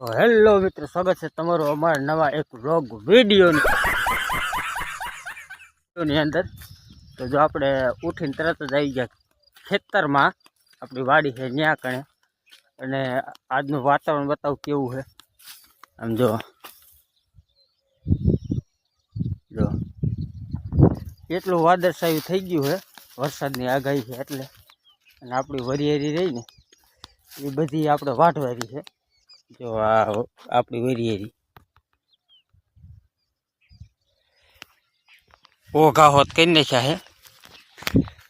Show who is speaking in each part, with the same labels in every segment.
Speaker 1: Hello મિત્રો, સ્વાગત છે તમારું અમારા નવા એક વ્લોગ વિડીયોની. અંદર તો જો આપણે ઉઠીને તરત જ આવી ગયા ખેતરમાં. આપણી વાડી છે ત્યાં કણે. અને આજનું વાતાવરણ બતાવું કેવું છે. આમ જો. જો. એટલું વાદળછાયું થઈ ગયું છે. વરસાદની આગાહી છે એટલે. અને આપણી વરિયારી રહી ને, એ બધી આપણે વાટવારી છે. જો આ આપણી વરિયેરી ઓઘા હોત કરી નાખ્યા છે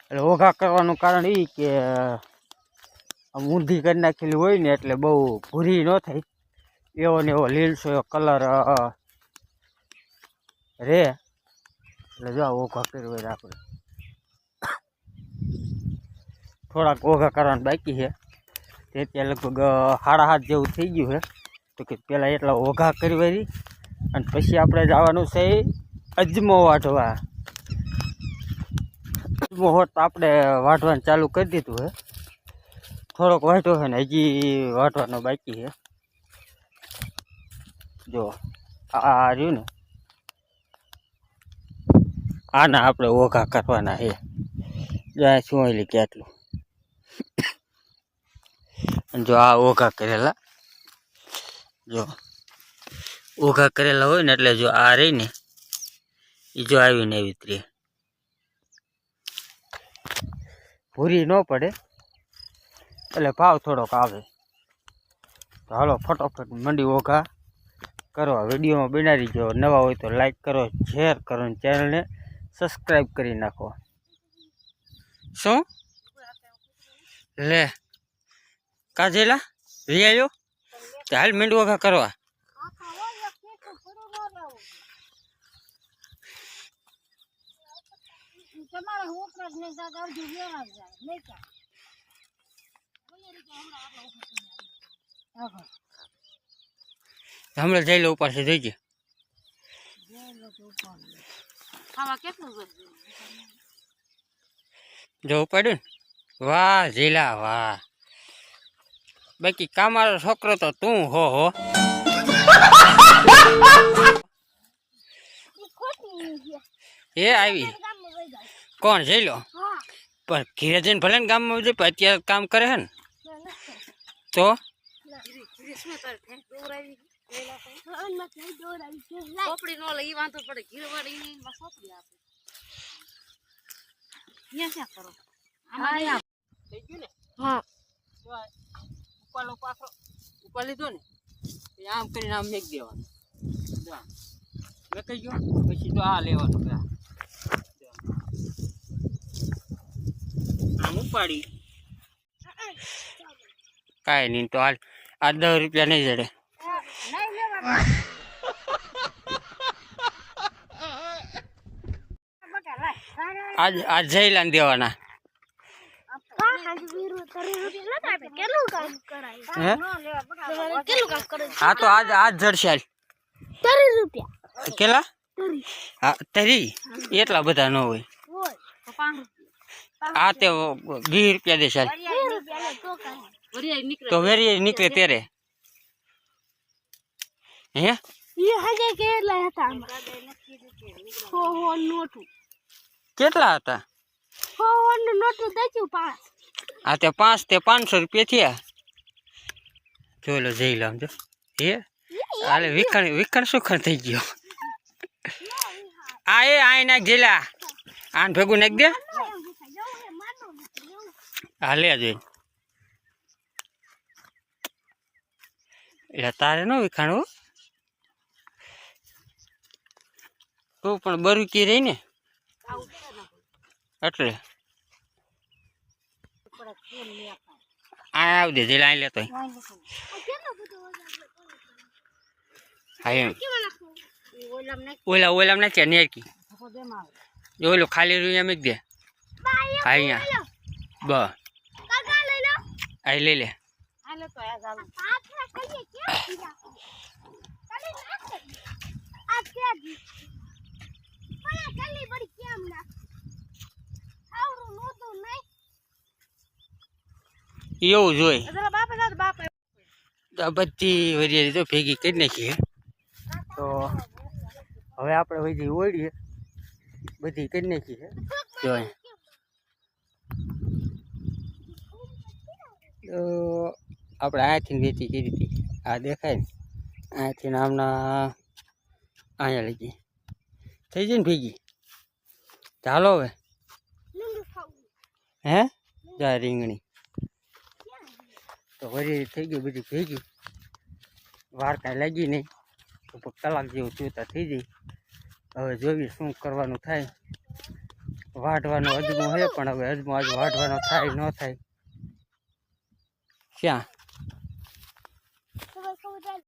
Speaker 1: એટલે ઓઘા કરવાનું કારણ એ કે, આમ ઊંધી કરી નાખેલી હોય ને એટલે બહુ ભૂરી ન થાય. એવો ને એવો લીલસો એવો કલર રે. એટલે જો આ ઓઘા કર્યો હોય આપણે થોડાક ઓઘા કરવાનું બાકી છે. તે ત્યાં લગભગ સાડા હાથ જેવું થઈ ગયું છે તો કે પહેલાં એટલા ઓઘા કરી વળી અને પછી આપણે જવાનું છે અજમો વાઢવા. અજમો હોત આપણે વાઢવાનું ચાલુ કરી દીધું છે થોડોક વાટ્યો છે ને, હજી વાઢવાનો બાકી છે જો, આ રહ્યું ને. આના આપણે ઓઘા કરવાના છે જ્યાં શું કેટલું જો આ ઓઘા કરેલા. જો ઓઘા કરેલા હોય ને એટલે જો આ રહી ને એ જો આવીને એવી રહે. ભૂરી ન પડે, એટલે ભાવ થોડોક આવે. તો હાલો ફટોફટ મંડી ઓઘા કરો. વિડીયોમાં બનાવી જો નવા હોય તો લાઈક કરો, શેર કરો ચેનલને સબસ્ક્રાઈબ કરી નાખો. શું? લે. કાજેલા, લઈ આવ્યો હાલ મીંડ વગા કરવા. હમણાં જઈ લો ઉપાડશે જોઈજે જો ઉપાડ્યું વાહ જીલા વાહ. બાકી કામારો છોકરો તો તું હો હો. એ આવી. કોણ જઈ લો પણ ઘેરે જઈને ભલે ને ગામમાં જઈ પણ અત્યારે કામ કરે છે ને. તો?
Speaker 2: ચોપડી નો લઈ વાંધો પડે. ઘીર વાળી ની માં ચોપડી આપે. અહીંયા ક્યાં કરો? આમાં નહીં આપે.
Speaker 1: થઈ ગયું ને
Speaker 2: હા.
Speaker 1: જો આ ઉપાડો પાછો. ઉપાડ લીધો ને એ આમ કરીને આમ મેક દેવાનું. મેકાઈ ગયો પછી તો આ લેવાનું આમ. ઉપાડી. કાંઈ નહીં તો હાલ આ દસ રૂપિયા નહીં જડે. આજ આજ દેવાના
Speaker 2: કેટલું કામ કરાય
Speaker 1: હે
Speaker 2: કેટલું કામ કરે
Speaker 1: હા તો આજ આજ જડશે હાલ
Speaker 2: ત્રીસ રૂપિયા
Speaker 1: કેટલા
Speaker 2: ત્રીસ
Speaker 1: હા તરી એટલા બધા ન હોય
Speaker 2: હોય તો પાંચ
Speaker 1: આ તે વીસ રૂપિયા દેશે હાલ
Speaker 2: રૂપિયા તો કાંઈ વરિયાળી નીકળે
Speaker 1: તો વેરી નીકળે ત્યારે હે
Speaker 2: એ હજે કેટલા હતા આમાં હો હો નોટું
Speaker 1: કેટલા હતા
Speaker 2: હો હો નું નોટું દચ્યું પાંચ
Speaker 1: આ તે પાંચ તે પાંચસો રૂપિયા થયા. જોઈ લો જઈ લો આમ જો. એ હાલે વિખણ વિખણ સુખણ થઈ ગયો. આ એ આ નાખ જેલા. આને ભેગું નાખ દે. હા લે જોઈ. એટલે તારે ન વિખાણવું તું પણ બરુકી રહી ને એટલે. આવી દે લાઈ લેતો ઓલા ઓલા નાખ્યા નેરકી જો ઓલો ખાલી રૂપિયા મેક દે. અહીંયા બ. આ લઈ લે. એવું જોઈ
Speaker 2: બાપે બાપે.
Speaker 1: તો બધી વરિયાળી તો ભેગી કરી નાખીએ તો હવે આપણે વધી ઓળીએ બધી કરી નાખીએ જો અહીંયા. તો આપણે અહીંયાથી વેચી કરી હતી. આ દેખાય ને. અહીંયાથી આમના અહીંયા લઈ ગઈ. થઈ જાય ને ભેગી? ચાલો હવે. હે? જા રીંગણી. તો વરી થઈ ગયું બધું થઈ ભેગી વાર કાંઈ લાગી નહીં. તો કલાક જેવું જોતા થઈ જઈ હવે જોઈએ શું કરવાનું થાય. વાઢવાનું અજમો હોય પણ હવે અજમો આજ વાઢવાનો થાય, ન થાય. ક્યાં?